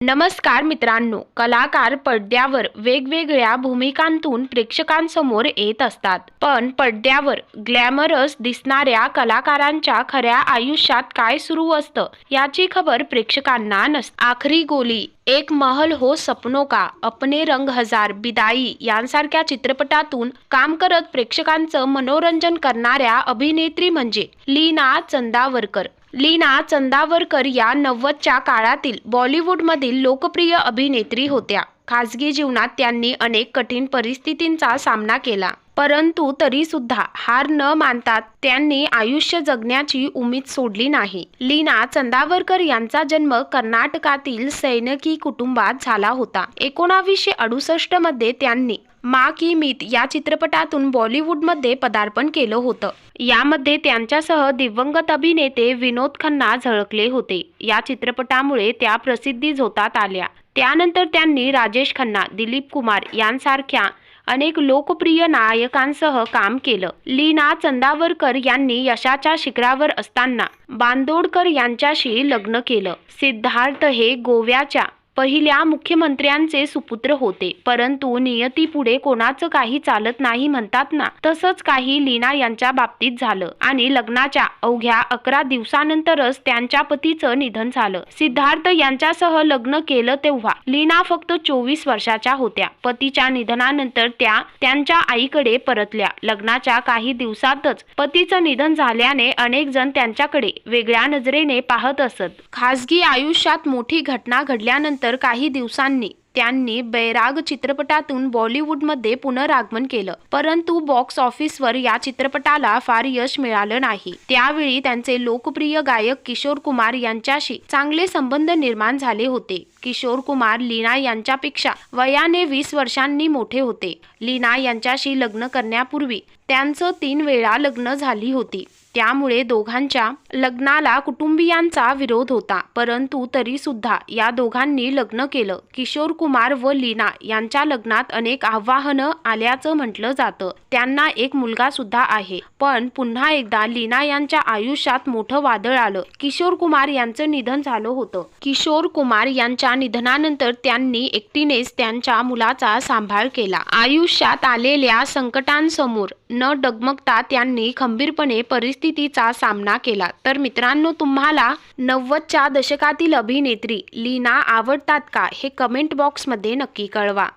नमस्कार मित्रांनो कलाकार पडद्यावर वेगवेगळ्या भूमिकांतून प्रेक्षकांसमोर येत असतात. पण पडद्यावर ग्लॅमरस दिसणाऱ्या कलाकारांच्या खऱ्या आयुष्यात काय सुरू असतं याची खबर प्रेक्षकांना नसते. आखरी गोली एक महल हो सपनो का अपने रंग हजार बिदाई यांसारख्या चित्रपटातून काम करत प्रेक्षकांचं मनोरंजन करणाऱ्या अभिनेत्री म्हणजे लीना चंदावरकर. लीना चंदावरकर या नव्वदच्या काळातील बॉलिवूडमधील लोकप्रिय अभिनेत्री होत्या. खासगी जीवनात त्यांनी अनेक कठीण परिस्थितींचा सामना केला. परंतु तरी सुद्धा हार न मानता त्यांनी आयुष्य जगण्याची उमेद सोडली नाही. लीना चंदावरकर यांचा जन्म कर्नाटकातील सैनिकी कुटुंबात झाला होता. एकोणावीसशे अडुसष्टमध्ये त्यांनी मा की मीत या चित्रपटातून बॉलिवूडमध्ये पदार्पण केलं होतं. यामध्ये त्यांच्यासह दिवंगत अभिनेते विनोद खन्ना झळकले होते. या चित्रपटामुळे त्या प्रसिद्धी झोतात आल्या. त्यानंतर त्यांनी राजेश खन्ना दिलीप कुमार यांसारख्या अनेक लोकप्रिय नायकांसह काम केलं. लीना चंदावरकर यांनी यशाच्या शिखरावर असताना बांदोडकर यांच्याशी लग्न केलं. सिद्धार्थ हे गोव्याच्या पहिल्या मुख्यमंत्र्यांचे सुपुत्र होते. परंतु नियतीपुढे कोणाचं काही चालत नाही म्हणतात ना. तसंच काही लीना यांच्या बाबतीत झालं आणि लग्नाच्या अवघ्या अकरा दिवसानंतरच त्यांच्या पतीचं निधन झालं. सिद्धार्थ यांच्यासह लग्न केलं तेव्हा लीना फक्त चोवीस वर्षाच्या होत्या. पतीच्या निधनानंतर त्या त्यांच्या आईकडे परतल्या. लग्नाच्या काही दिवसातच पतीचं निधन झाल्याने अनेक जण त्यांच्याकडे वेगळ्या नजरेने पाहत असत. खासगी आयुष्यात मोठी घटना घडल्यानंतर काही दिवसांनी त्यांनी बैराग चित्रपटातून बॉलिवूडमध्ये पुनरागमन केलं. परंतु बॉक्स ऑफिसवर या चित्रपटाला फार यश मिळालं नाही. त्यावेळी त्यांचे लोकप्रिय गायक किशोर कुमार यांच्याशी चांगले संबंध निर्माण झाले होते. किशोर कुमार लीना यांच्यापेक्षा वयाने वीस वर्षांनी मोठे होते. लीना यांच्याशी लग्न करण्यापूर्वी त्यांचं तीन वेळा लग्न झाली होती. त्यामुळे दोघांच्या लग्नाला कुटुंबियांचा विरोध होता. परंतु तरी सुद्धा या दोघांनी लग्न केलं. किशोर कुमार व लीना यांच्या लग्नात अनेक आव्हानं आल्याचं म्हटलं जातं. त्यांना एक मुलगा सुद्धा आहे. पण पुन्हा एकदा लीना यांच्या आयुष्यात मोठं वादळ आलं. किशोर कुमार यांचं निधन झालं होतं. किशोर कुमार यांच्या निधनानंतर त्यांनी एकटीनेच त्यांच्या मुलाचा सांभाळ केला. आयुष्यात आलेल्या संकटांसमोर न डगमगता त्यांनी खंबीरपणे परिस्थितीचा सामना केला. तर मित्रांनो तुम्हाला नव्वदच्या दशकातील अभिनेत्री लीना आवडतात का? हे कमेंट बॉक्समध्ये नक्की कळवा.